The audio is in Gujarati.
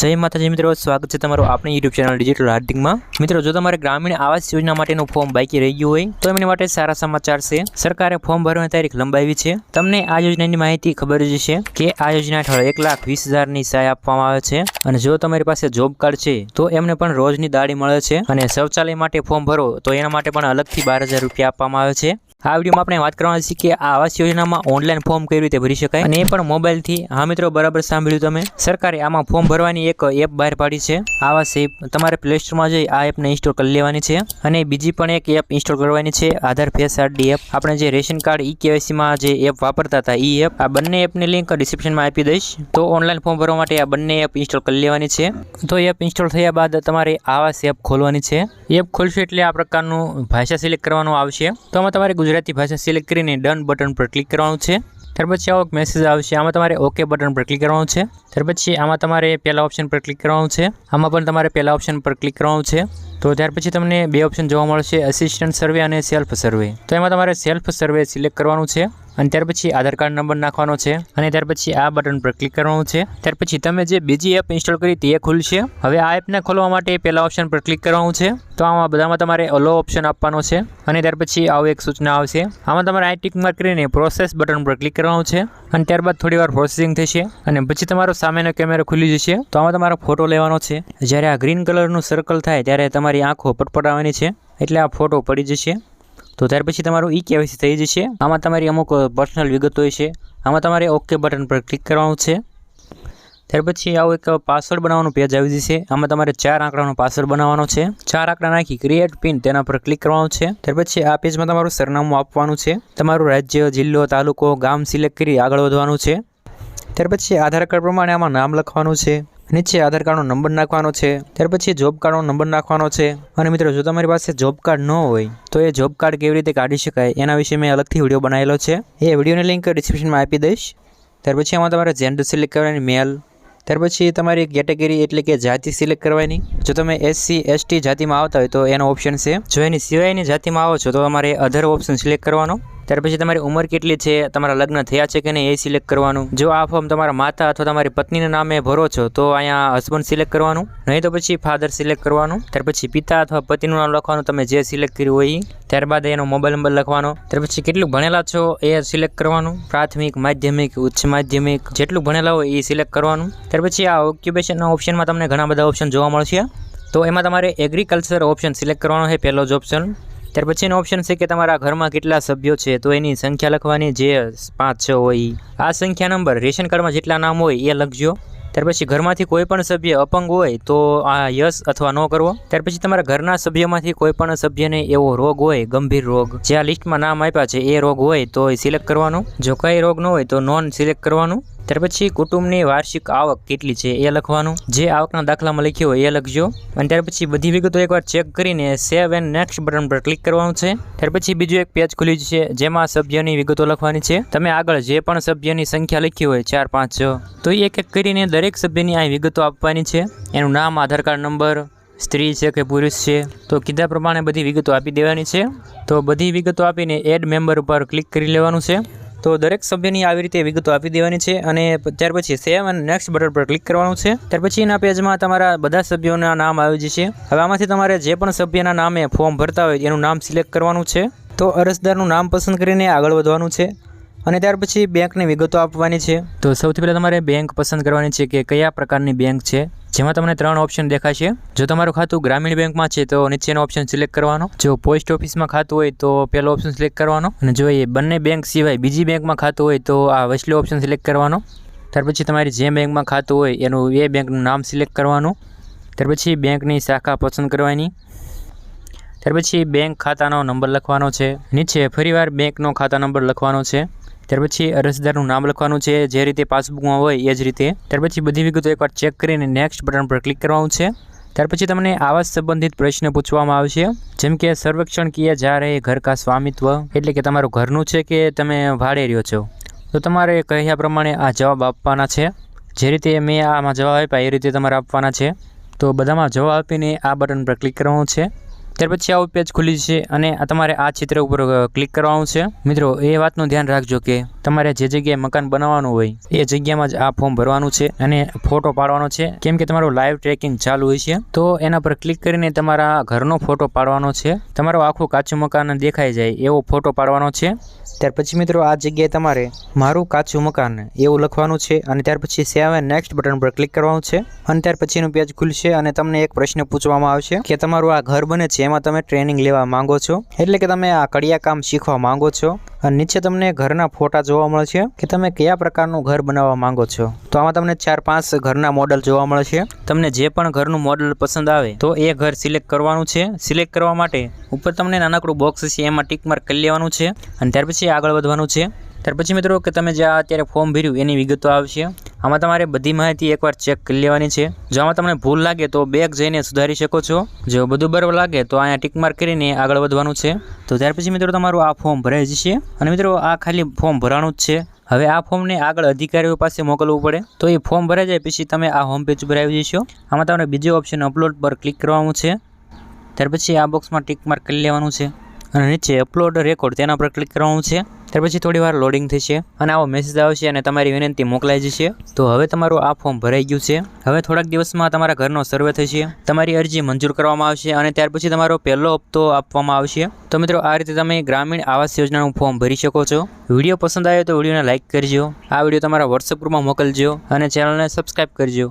જય માતાજી મિત્રો, સ્વાગત છે તમારું આપણી યુટ્યુબ ચેનલ ડિજિટલ હાર્દિકમાં મિત્રો, જો તમારે ગ્રામીણ આવાસ યોજના માટેનું ફોર્મ બાકી રહી ગયું હોય, તો એમની માટે સારા સમાચાર છે. સરકારે ફોર્મ ભરવાની તારીખ લંબાવી છે. તમને આ યોજનાની માહિતી ખબર જ છે કે આ યોજના હેઠળ એક લાખ વીસ હજારની સહાય આપવામાં આવે છે. અને જો તમારી પાસે જોબ કાર્ડ છે, તો એમને પણ રોજની દાળી મળે છે. અને શૌચાલય માટે ફોર્મ ભરો, તો એના માટે પણ અલગથી બાર રૂપિયા આપવામાં આવે છે. આ વિડીયોમાં આપણે વાત કરવાના છે કે આ આવાસ યોજનામાં ઓનલાઈન ફોર્મ કઈ રીતે ભરી શકાય? અને એ પણ મોબાઈલથી. હા મિત્રો, બરાબર સાંભળ્યું તમે. સરકારે આમાં ફોર્મ ભરવાની એક એપ બહાર પાડી છે. આવાસ એપ તમારે પ્લે સ્ટોરમાં જઈ આ એપને ઇન્સ્ટોલ કરી લેવાની છે. અને બીજી પણ એક એપ ઇન્સ્ટોલ કરવાની છે આધાર ફેસ આરડી એપ આપણે જે રેશન કાર્ડ ઈ કેવાયસીમાં જે એપ વાપરતા હતા એ એપ આ બંને એપની લિંક ડિસ્ક્રિપ્શનમાં આપી દઈશ. તો ઓનલાઈન ફોર્મ ભરવા માટે આ બંને એપ ઇન્સ્ટોલ કરી લેવાની છે. તો એપ ઇન્સ્ટોલ થયા બાદ તમારે આવાસ એપ ખોલવાની છે. એપ ખોલશો એટલે આ પ્રકારનું ભાષા સિલેક્ટ કરવાનું આવશે. તો આમાં તમારે ગુજરાતી ભાષા સિલેક્ટ કરીને ડન બટન પર ક્લિક કરવાનું છે. ત્યાર પછી આવો મેસેજ આવશે. આમાં તમારે ઓકે બટન પર ક્લિક કરવાનું છે. ત્યાર પછી આમાં તમારે પહેલા ઓપ્શન પર ક્લિક કરવાનું છે. આમાં પણ તમારે પહેલા ઓપ્શન પર ક્લિક કરવાનું છે. તો ત્યાર પછી તમને બે ઓપ્શન જોવા મળશે અસિસ્ટન્ટ સર્વે અને સેલ્ફ સર્વે તો એમાં તમારે સેલ્ફ સર્વે સિલેક્ટ કરવાનું છે. અને ત્યાર પછી આધાર કાર્ડ નંબર નાખવાનો છે. અને ત્યાર પછી આ બટન પર ક્લિક કરવાનું છે. ત્યાર પછી તમે જે બીજી એપ ઇન્સ્ટોલ કરી તે ખુલશે. હવે આ એપને ખોલવા માટે પહેલા ઓપ્શન પર ક્લિક કરવાનું છે. તો આમાં બધામાં તમારે અલો ઓપ્શન આપવાનો છે. અને ત્યાર પછી આવું એક સૂચના આવશે. આમાં તમારે આ ટિક માર્ક કરીને પ્રોસેસ બટન પર ક્લિક કરવાનું છે. અને ત્યારબાદ થોડી વાર પ્રોસેસિંગ થશે. અને પછી તમારો સામેનો કેમેરો ખુલી જશે. તો આમાં તમારો ફોટો લેવાનો છે. જ્યારે આ ગ્રીન કલરનું સર્કલ થાય ત્યારે તમારી આંખો પટપટાવવાની છે. એટલે આ ફોટો પડી જશે. તો ત્યાર પછી તમારું ઈ કેવાયસી થઈ જશે. આમાં તમારી અમુક પર્સનલ વિગતો હોય છે. આમાં તમારે ઓકે બટન પર ક્લિક કરવાનું છે. ત્યાર પછી આવું એક પાસવર્ડ બનાવવાનું પેજ આવી જશે. આમાં તમારે ચાર આંકડાનો પાસવર્ડ બનાવવાનો છે. ચાર આંકડા નાખી ક્રિએટ પિન તેના પર ક્લિક કરવાનું છે. ત્યાર પછી આ પેજમાં તમારું સરનામું આપવાનું છે. તમારું રાજ્ય, જિલ્લો, તાલુકો, ગામ સિલેક્ટ કરી આગળ વધવાનું છે. ત્યાર પછી આધાર કાર્ડ પ્રમાણે આમાં નામ લખવાનું છે. નીચે આધાર કાર્ડનો નંબર નાખવાનો છે, ત્યાર પછી જોબ કાર્ડનો નંબર નાખવાનો છે. અને મિત્રો, જો તમારી પાસે જોબ કાર્ડ ન હોય, તો એ જોબ કાર્ડ કેવી રીતે કાઢી શકાય એના વિશે મેં અલગથી વીડિયો બનાવેલો છે. એ વિડીયોની લિંક ડિસ્ક્રિપ્શનમાં આપી દઈશ. ત્યાર પછી આમાં તમારે જેન્ડર સિલેક્ટ કરવાની મેલ, ત્યાર પછી તમારી કેટેગરી એટલે કે જાતિ સિલેક્ટ કરવાની. જો તમે એસસી એસટી જાતિમાં આવતા હોય તો એનો ઓપ્શન છે. જો એની સિવાયની જાતિમાં આવો છો તો તમારે અધર ઓપ્શન સિલેક્ટ કરવાનો. ત્યાર પછી તમારી ઉંમર કેટલી છે, તમારા લગ્ન થયા છે કે નહીં એ સિલેક્ટ કરવાનું? જો આ ફોર્મ તમારા માતા અથવા તમારી પત્નીના નામે ભરો છો, તો અહીંયા હસબન્ડ સિલેક્ટ કરવાનું. નહીં તો પછી ફાધર સિલેક્ટ કરવાનું. ત્યાર પછી પિતા અથવા પતિનું નામ લખવાનું, તમે જે સિલેક્ટ કર્યું હોય ત્યારબાદ એનો મોબાઈલ નંબર લખવાનો. ત્યાર પછી કેટલું ભણેલા છો એ સિલેક્ટ કરવાનું. પ્રાથમિક, માધ્યમિક, ઉચ્ચ માધ્યમિક, જેટલું ભણેલા હોય એ સિલેક્ટ કરવાનું. ત્યાર પછી આ ઓક્યુપેશનના ઓપ્શનમાં તમને ઘણા બધા ઓપ્શન જોવા મળશે. તો એમાં તમારે એગ્રીકલ્ચર ઓપ્શન સિલેક્ટ કરવાનો છે, પહેલો જ ઓપ્શન ત્યાર પછીનો ઓપ્શન છે કે તમારા ઘરમાં કેટલા સભ્યો છે, તો એની સંખ્યા લખવાની જે પાંચ છ હોય. આ સંખ્યા નંબર રેશન કાર્ડમાં જેટલા નામ હોય એ લખજો. ત્યાર પછી ઘરમાંથી કોઈ પણ સભ્ય અપંગ હોય, તો આ યસ અથવા નો કરવો. ત્યાર પછી તમારા ઘરના સભ્યમાંથી કોઈ પણ સભ્યને એવો રોગ હોય, ગંભીર રોગ, જે આ લિસ્ટમાં નામ આપ્યા છે, એ રોગ હોય તો એ સિલેક્ટ કરવાનું. જો કઈ રોગ ન હોય તો નોન સિલેક્ટ કરવાનું. ત્યાર પછી કુટુંબની વાર્ષિક આવક કેટલી છે એ લખવાનું. જે આવકના દાખલામાં લખ્યું હોય એ લખજો. અને ત્યાર પછી બધી વિગતો એકવાર ચેક કરીને સેવ એન્ડ નેક્સ્ટ બટન પર ક્લિક કરવાનું છે. ત્યાર પછી બીજું એક પેજ ખુલ્યું છે જેમાં સભ્યની વિગતો લખવાની છે. તમે આગળ જે પણ સભ્યની સંખ્યા લખી હોય ચાર, પાંચ, છ, તો એ એક એક કરીને દરેક સભ્યની આ વિગતો આપવાની છે. એનું નામ, આધાર કાર્ડ નંબર, સ્ત્રી છે કે પુરુષ છે, તો કીધા પ્રમાણે બધી વિગતો આપી દેવાની છે. તો બધી વિગતો આપીને એડ મેમ્બર ઉપર ક્લિક કરી લેવાનું છે. તો દરેક સભ્યની આવી રીતે વિગતો આપી દેવાની છે અને ત્યાર પછી સેવ અને નેક્સ્ટ બટન પર ક્લિક કરવાનું છે. ત્યાર પછી એના પેજમાં તમારા બધા સભ્યોના નામ આવી જશે. હવે આમાંથી તમારે જે પણ સભ્યના નામે ફોર્મ ભરતા હોય એનું નામ સિલેક્ટ કરવાનું છે. તો અરજદારનું નામ પસંદ કરીને આગળ વધવાનું છે. અને ત્યાર પછી બેંકની વિગતો આપવાની છે. તો સૌથી પહેલાં તમારે બેંક પસંદ કરવાની છે કે કયા પ્રકારની બેંક છે? જેમાં તમને ત્રણ ઓપ્શન દેખાશે. જો તમારું ખાતું ગ્રામીણ બેંકમાં છે, તો નીચેનો ઓપ્શન સિલેક્ટ કરવાનો. જો પોસ્ટ ઓફિસમાં ખાતું હોય, તો પહેલો ઓપ્શન સિલેક્ટ કરવાનો. અને જો એ બંને બેંક સિવાય બીજી બેંકમાં ખાતું હોય, તો આ વચલો ઓપ્શન સિલેક્ટ કરવાનો. ત્યાર પછી તમારી જે બેંકમાં ખાતું હોય, એનું એ બેંકનું નામ સિલેક્ટ કરવાનું. ત્યાર પછી બેંકની શાખા પસંદ કરવાની. ત્યાર પછી બેંક ખાતાનો નંબર લખવાનો છે. નીચે ફરીવાર બેંકનો ખાતા નંબર લખવાનો છે. ત્યાર પછી અરજદારનું નામ લખવાનું છે, જે રીતે પાસબુકમાં હોય એ જ રીતે. ત્યાર પછી બધી વિગતો એકવાર ચેક કરીને નેક્સ્ટ બટન પર ક્લિક કરવાનું છે. ત્યાર પછી તમને આવાસ સંબંધિત પ્રશ્ન પૂછવામાં આવશે. જેમ કે સર્વેક્ષણ કિયા જા રહે ઘર કા સ્વામિત્વ? એટલે કે તમારું ઘરનું છે કે તમે ભાડે રહ્યો છો? તો તમારે કહ્યા પ્રમાણે આ જવાબ આપવાના છે. જે રીતે મેં આમાં જવાબ આપ્યા એ રીતે તમારે આપવાના છે. તો બધામાં જવાબ આપીને આ બટન પર ક્લિક કરવાનું છે. ત્યાર પછી આવું પેજ ખુલી છે અને તમારે આ ચિત્ર ઉપર ક્લિક કરવાનું છે. મિત્રો, એ વાતનું ધ્યાન રાખજો કે તમારે જે જગ્યાએ મકાન બનાવવાનું હોય, એ જગ્યામાં જ આ ફોર્મ ભરવાનું છે અને ફોટો પાડવાનો છે. કેમ કે તમારું લાઈવ ટ્રેકિંગ ચાલુ હોય છે, તો એના પર ક્લિક કરીને તમારા ઘરનો ફોટો પાડવાનો છે. તમારું આખું કાચું મકાન દેખાઈ જાય એવો ફોટો પાડવાનો છે. ત્યાર પછી મિત્રો, આ જગ્યાએ તમારે મારું કાચું મકાન એવું લખવાનું છે અને ત્યાર પછી સેવ એન્ડ નેક્સ્ટ બટન પર ક્લિક કરવાનું છે. અને ત્યાર પછીનું પેજ ખુલશે અને તમને એક પ્રશ્ન પૂછવામાં આવશે કે તમારું આ ઘર બને છે એમાં તમે ટ્રેનિંગ લેવા માંગો છો? એટલે કે તમે આ કડિયા કામ શીખવા માંગો છો? અને નીચે તમને ઘરના ફોટા જોવા મળે છે કે તમે કયા પ્રકારનું ઘર બનાવવા માંગો છો? તો આમાં તમને ચાર પાંચ ઘરના મોડલ જોવા મળે છે. તમને જે પણ ઘરનું મોડલ પસંદ આવે, તો એ ઘર સિલેક્ટ કરવાનું છે. સિલેક્ટ કરવા માટે ઉપર તમને નાનકડું બોક્સ છે, એમાં ટીક માર્ક કરી લેવાનું છે. અને ત્યાર પછી આગળ વધવાનું છે. ત્યાર પછી મિત્રો, કે તમે જે અત્યારે ફોર્મ ભર્યું, એની વિગતો આવશે. આમાં તમારે બધી માહિતી એકવાર ચેક કરી લેવાની છે. જો આમાં તમને ભૂલ લાગે તો બેગ જઈને સુધારી શકો છો. જો બધું બરાબર લાગે તો અહીંયા ટિક માર્ક કરીને આગળ વધવાનું છે. તો ત્યાર પછી મિત્રો તમારું આ ફોર્મ ભરાઈ જશે. અને મિત્રો આ ખાલી ફોર્મ ભરાણું જ છે. હવે આ ફોર્મને આગળ અધિકારીઓ પાસે મોકલવું પડે. તો એ ફોર્મ ભરાઈ જાય પછી તમે આ હોમ પેજ ઉપર આવી જશો. આમાં તમને બીજો ઓપ્શન અપલોડ પર ક્લિક કરવાનું છે. ત્યાર પછી આ બોક્સમાં ટિક માર્ક કરી લેવાનું છે. અને નીચે અપલોડ રેકોર્ડ તેના પર ક્લિક કરવાનું છે. ત્યાર પછી થોડી વાર લોડિંગ થશે અને આવો મેસેજ આવશે અને તમારી વિનંતી મોકલાઈ જશે. તો હવે તમારું આ ફોર્મ ભરાઈ ગયું છે. હવે થોડાક દિવસમાં તમારા ઘરનો સર્વે થશે તમારી અરજી મંજૂર કરવામાં આવશે અને ત્યાર પછી તમારો પહેલો હપ્તો આપવામાં આવશે. તો મિત્રો, આ રીતે તમે ગ્રામીણ આવાસ યોજનાનું ફોર્મ ભરી શકો છો. વીડિયો પસંદ આવ્યો તો વિડીયોને લાઇક કરજો. આ વીડિયો તમારા વોટ્સઅપ ગ્રુપમાં મોકલજો અને ચેનલને સબસ્ક્રાઈબ કરજો.